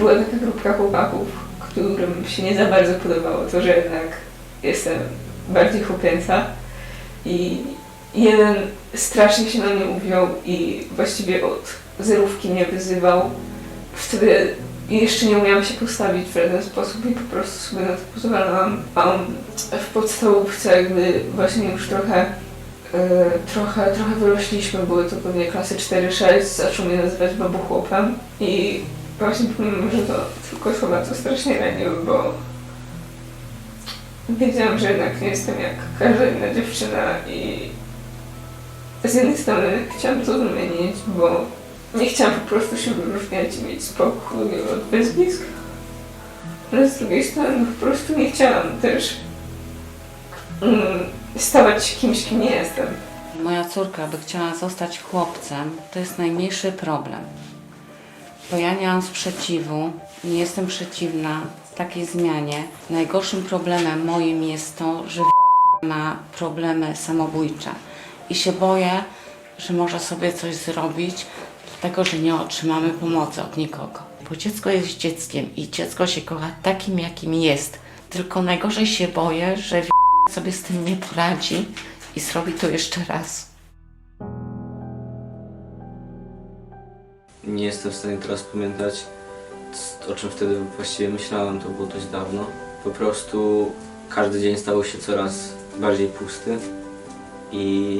była taka grupka chłopaków, którym się nie za bardzo podobało to, że jednak jestem bardziej chłopięca i jeden strasznie się na mnie uwziął i właściwie od zerówki mnie wyzywał. Wtedy jeszcze nie umiałam się postawić w żaden sposób i po prostu sobie na to pozwalałam. A w podstawówce jakby właśnie już trochę e, trochę, trochę wyrośliśmy, były to pewnie klasy 4-6, zaczął mnie nazywać babuchłopem i właśnie że to tylko słowa to strasznie raniły, bo wiedziałam, że jednak nie jestem jak każda inna dziewczyna i z jednej strony chciałam to zmienić, bo nie chciałam po prostu się wyróżniać i mieć spokój od wyzwisk. Ale z drugiej strony po prostu nie chciałam też mm, stawać kimś, kim nie jestem. Moja córka by chciała zostać chłopcem, to jest najmniejszy problem. Bo ja nie mam sprzeciwu, nie jestem przeciwna takiej zmianie. Najgorszym problemem moim jest to, że ma problemy samobójcze i się boję, że może sobie coś zrobić, dlatego że nie otrzymamy pomocy od nikogo. Bo dziecko jest dzieckiem i dziecko się kocha takim, jakim jest. Tylko najgorzej się boję, że sobie z tym nie poradzi i zrobi to jeszcze raz. Nie jestem w stanie teraz pamiętać, o czym wtedy właściwie myślałem, to było dość dawno. Po prostu każdy dzień stał się coraz bardziej pusty i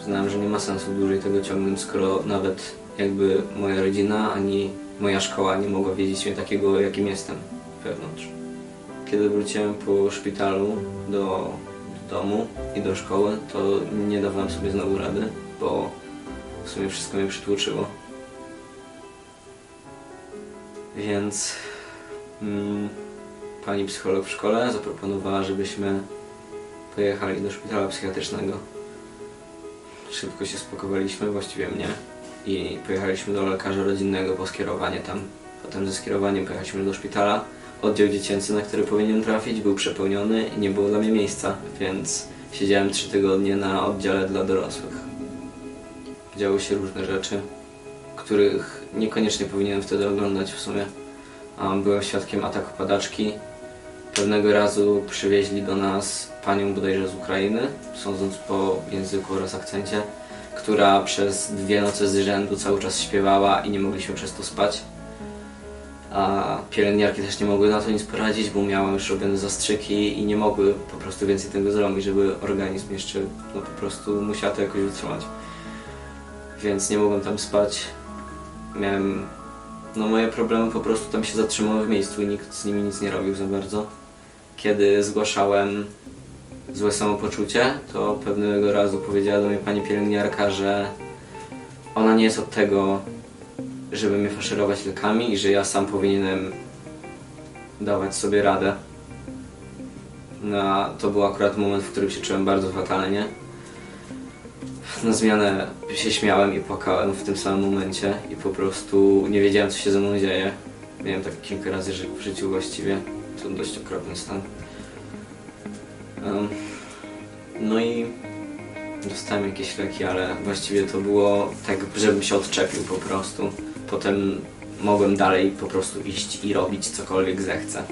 uznałem, że nie ma sensu dłużej tego ciągnąć, skoro nawet jakby moja rodzina ani moja szkoła nie mogła wiedzieć mnie takiego, jakim jestem wewnątrz. Kiedy wróciłem po szpitalu do domu i do szkoły, to nie dawałem sobie znowu rady, bo w sumie wszystko mnie przytłoczyło. Więc mm, pani psycholog w szkole zaproponowała, żebyśmy pojechali do szpitala psychiatrycznego. Szybko się spakowaliśmy, właściwie mnie, i pojechaliśmy do lekarza rodzinnego po skierowanie tam. Potem ze skierowaniem pojechaliśmy do szpitala. Oddział dziecięcy, na który powinienem trafić, był przepełniony i nie było dla mnie miejsca, więc siedziałem trzy tygodnie na oddziale dla dorosłych. Działy się różne rzeczy których niekoniecznie powinienem wtedy oglądać w sumie. Um, byłem świadkiem ataku padaczki. Pewnego razu przywieźli do nas panią bodajże z Ukrainy, sądząc po języku oraz akcencie, która przez dwie noce z rzędu cały czas śpiewała i nie mogliśmy przez to spać. A pielęgniarki też nie mogły na to nic poradzić, bo miała już robione zastrzyki i nie mogły po prostu więcej tego zrobić, żeby organizm jeszcze no, po prostu musiał to jakoś utrzymać więc nie mogłem tam spać. Miałem. No moje problemy po prostu tam się zatrzymały w miejscu i nikt z nimi nic nie robił za bardzo. Kiedy zgłaszałem złe samopoczucie, to pewnego razu powiedziała do mnie pani pielęgniarka, że ona nie jest od tego, żeby mnie faszerować lekami i że ja sam powinienem dawać sobie radę. No, to był akurat moment, w którym się czułem bardzo fatalnie. Na zmianę się śmiałem i płakałem w tym samym momencie i po prostu nie wiedziałem co się ze mną dzieje. Miałem tak kilka razy w życiu właściwie. To dość okropny stan. Em, no i dostałem jakieś leki, ale właściwie to było tak, żebym się odczepił po prostu. Potem mogłem dalej po prostu iść i robić cokolwiek zechcę.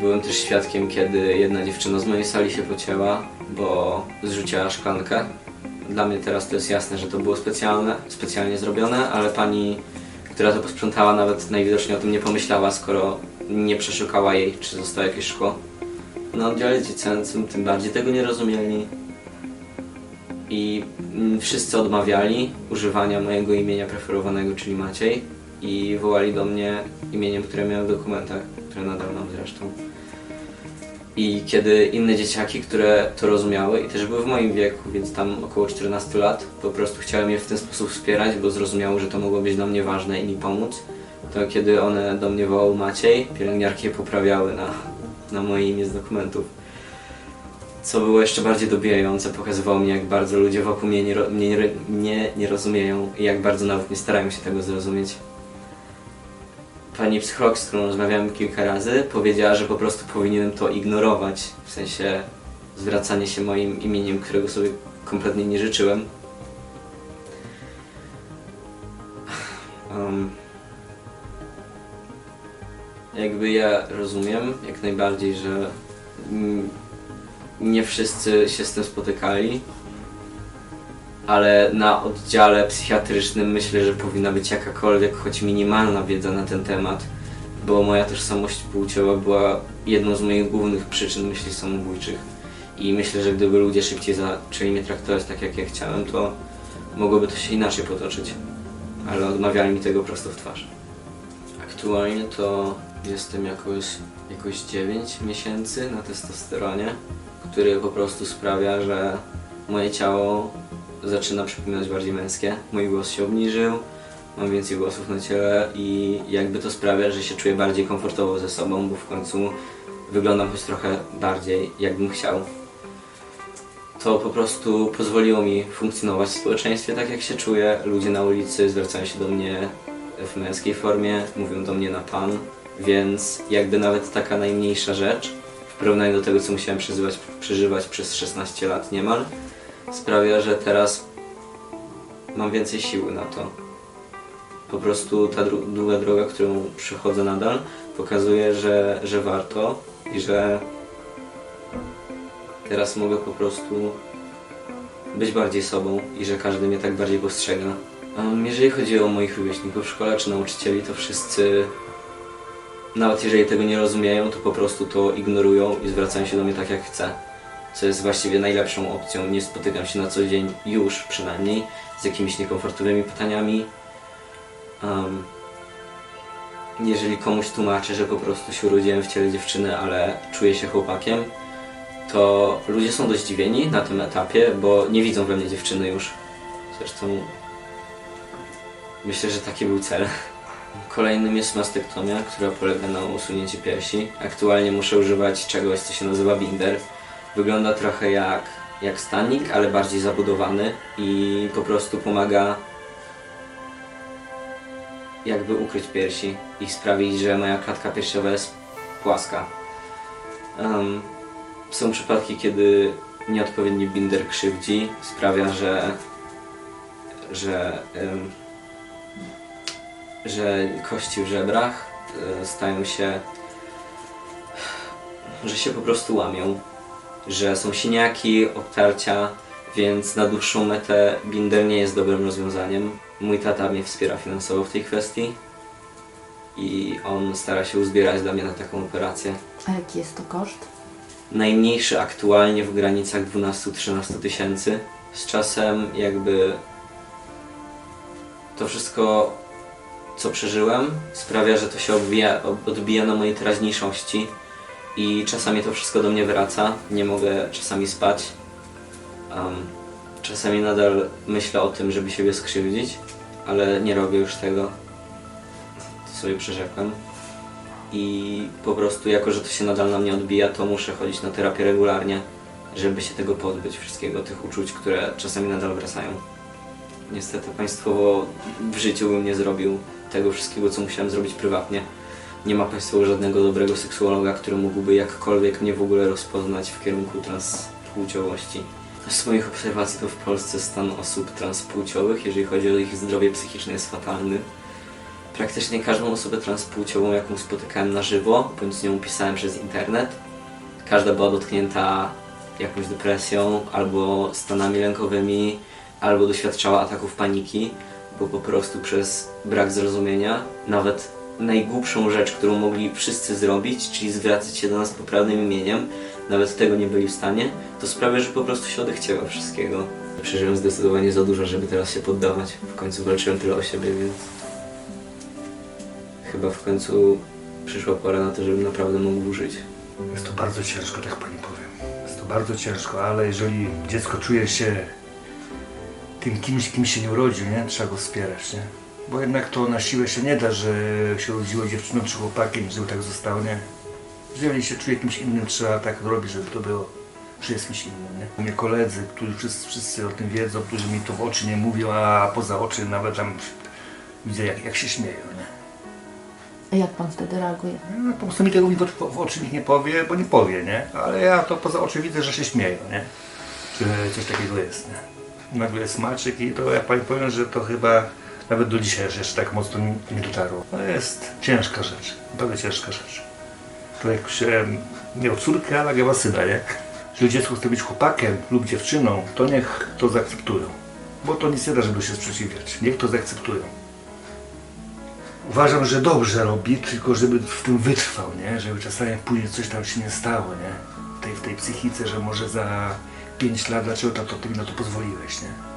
Byłem też świadkiem, kiedy jedna dziewczyna z mojej sali się pocięła, bo zrzuciła szklankę. Dla mnie teraz to jest jasne, że to było specjalne, specjalnie zrobione, ale pani, która to posprzątała, nawet najwidoczniej o tym nie pomyślała, skoro nie przeszukała jej, czy zostało jakieś szkło. Na oddziale dziecięcym tym bardziej tego nie rozumieli i mm, wszyscy odmawiali używania mojego imienia preferowanego, czyli Maciej i wołali do mnie imieniem, które miałem w dokumentach, które nadal mam zresztą. I kiedy inne dzieciaki, które to rozumiały i też były w moim wieku, więc tam około 14 lat, po prostu chciałem je w ten sposób wspierać, bo zrozumiały, że to mogło być dla mnie ważne i mi pomóc, to kiedy one do mnie wołały Maciej, pielęgniarki je poprawiały na, na moje imię z dokumentów. Co było jeszcze bardziej dobijające, pokazywało mi, jak bardzo ludzie wokół mnie nie, nie, nie, nie rozumieją i jak bardzo nawet nie starają się tego zrozumieć. Pani psycholog, z którą rozmawiałem kilka razy, powiedziała, że po prostu powinienem to ignorować, w sensie zwracanie się moim imieniem, którego sobie kompletnie nie życzyłem. Um, Jakby ja rozumiem jak najbardziej, że nie wszyscy się z tym spotykali, ale na oddziale psychiatrycznym myślę, że powinna być jakakolwiek, choć minimalna wiedza na ten temat, bo moja tożsamość płciowa była jedną z moich głównych przyczyn myśli samobójczych. I myślę, że gdyby ludzie szybciej zaczęli mnie traktować tak, jak ja chciałem, to mogłoby to się inaczej potoczyć. Ale odmawiali mi tego prosto w twarz. Aktualnie to jestem jakoś, jakoś 9 miesięcy na testosteronie, który po prostu sprawia, że moje ciało zaczyna przypominać bardziej męskie. Mój głos się obniżył, mam więcej głosów na ciele i jakby to sprawia, że się czuję bardziej komfortowo ze sobą, bo w końcu wyglądam choć trochę bardziej jakbym chciał. To po prostu pozwoliło mi funkcjonować w społeczeństwie tak jak się czuję. Ludzie na ulicy zwracają się do mnie w męskiej formie, mówią do mnie na pan, więc jakby nawet taka najmniejsza rzecz w porównaniu do tego, co musiałem przeżywać, przeżywać przez 16 lat niemal, sprawia, że teraz mam więcej siły na to. Po prostu ta dru- długa droga, którą przechodzę nadal, pokazuje, że, że warto i że teraz mogę po prostu być bardziej sobą i że każdy mnie tak bardziej postrzega. Um, jeżeli chodzi o moich rówieśników w szkole czy nauczycieli, to wszyscy, nawet jeżeli tego nie rozumieją, to po prostu to ignorują i zwracają się do mnie tak jak chcę. Co jest właściwie najlepszą opcją. Nie spotykam się na co dzień, już przynajmniej, z jakimiś niekomfortowymi pytaniami. Um, jeżeli komuś tłumaczę, że po prostu się urodziłem w ciele dziewczyny, ale czuję się chłopakiem, to ludzie są dość zdziwieni na tym etapie, bo nie widzą we mnie dziewczyny już. Zresztą myślę, że taki był cel. Kolejnym jest mastektomia, która polega na usunięciu piersi. Aktualnie muszę używać czegoś, co się nazywa binder. Wygląda trochę jak, jak stanik, ale bardziej zabudowany i po prostu pomaga jakby ukryć piersi i sprawić, że moja klatka piersiowa jest płaska. Em, są przypadki, kiedy nieodpowiedni binder krzywdzi, sprawia, że, że, em, że kości w żebrach e, stają się, że się po prostu łamią, że są siniaki, obtarcia, więc na dłuższą metę binder nie jest dobrym rozwiązaniem. Mój tata mnie wspiera finansowo w tej kwestii i on stara się uzbierać dla mnie na taką operację A jaki jest to koszt? najmniejszy aktualnie w granicach 12-13 tysięcy. Z czasem jakby to wszystko, co przeżyłem, sprawia, że to się odbija, odbija na mojej teraźniejszości i czasami to wszystko do mnie wraca. Nie mogę czasami spać. Um, czasami nadal myślę o tym, żeby siebie skrzywdzić, ale nie robię już tego. To sobie przyrzekłem i po prostu jako, że to się nadal na mnie odbija, to muszę chodzić na terapię regularnie, żeby się tego pozbyć, wszystkiego, tych uczuć, które czasami nadal wracają. Niestety państwowo w życiu bym nie zrobił tego wszystkiego, co musiałem zrobić prywatnie. Nie ma państwowo żadnego dobrego seksuologa, który mógłby jakkolwiek mnie w ogóle rozpoznać w kierunku transpłciowości. Z moich obserwacji to w Polsce stan osób transpłciowych, jeżeli chodzi o ich zdrowie psychiczne, jest fatalny. Praktycznie każdą osobę transpłciową, jaką spotykałem na żywo, bądź z nią pisałem przez internet, każda była dotknięta jakąś depresją, albo stanami lękowymi, albo doświadczała ataków paniki, bo po prostu przez brak zrozumienia, nawet najgłupszą rzecz, którą mogli wszyscy zrobić, czyli zwracać się do nas poprawnym imieniem, nawet tego nie byli w stanie, to sprawia, że po prostu się odechciewa wszystkiego. Przeżyłem zdecydowanie za dużo, żeby teraz się poddawać. W końcu walczyłem tyle o siebie, więc chyba w końcu przyszła pora na to, żebym naprawdę mógł żyć. Jest to bardzo ciężko, tak pani powiem. Jest to bardzo ciężko, ale jeżeli dziecko czuje się tym kimś, kim się nie urodził, nie? Trzeba go wspierać, nie? Bo jednak to na siłę się nie da, że się urodziło dziewczyną czy chłopakiem, żeby tak zostało, nie? Jeżeli się czuje kimś innym, trzeba tak robić, żeby to było, że jest kimś innym, nie? U mnie koledzy, którzy wszyscy, wszyscy o tym wiedzą, którzy mi to w oczy nie mówią, a poza oczy nawet tam widzę, jak, jak się śmieją, nie? A jak pan wtedy reaguje? No, po prostu mi tego w, w oczy nikt nie powie, bo nie powie, nie? Ale ja to poza oczy widzę, że się śmieją, nie? Że coś takiego jest, nie? Nagle jest Maciek i to ja pani powiem, że to chyba Nawet do dzisiaj jeszcze tak mocno nie dotarło. To jest ciężka rzecz, naprawdę ciężka rzecz. Człowiek się miał córkę, ale miała syna, nie? Jeżeli dziecko chce być chłopakiem lub dziewczyną, to niech to zaakceptują. Bo to nic nie da, żeby się sprzeciwiać. Niech to zaakceptują. Uważam, że dobrze robi, tylko żeby w tym wytrwał, nie? Żeby czasami później coś tam się nie stało, nie? W tej, w tej psychice, że może za 5 lat, dlaczego tato ty mi na to pozwoliłeś, nie?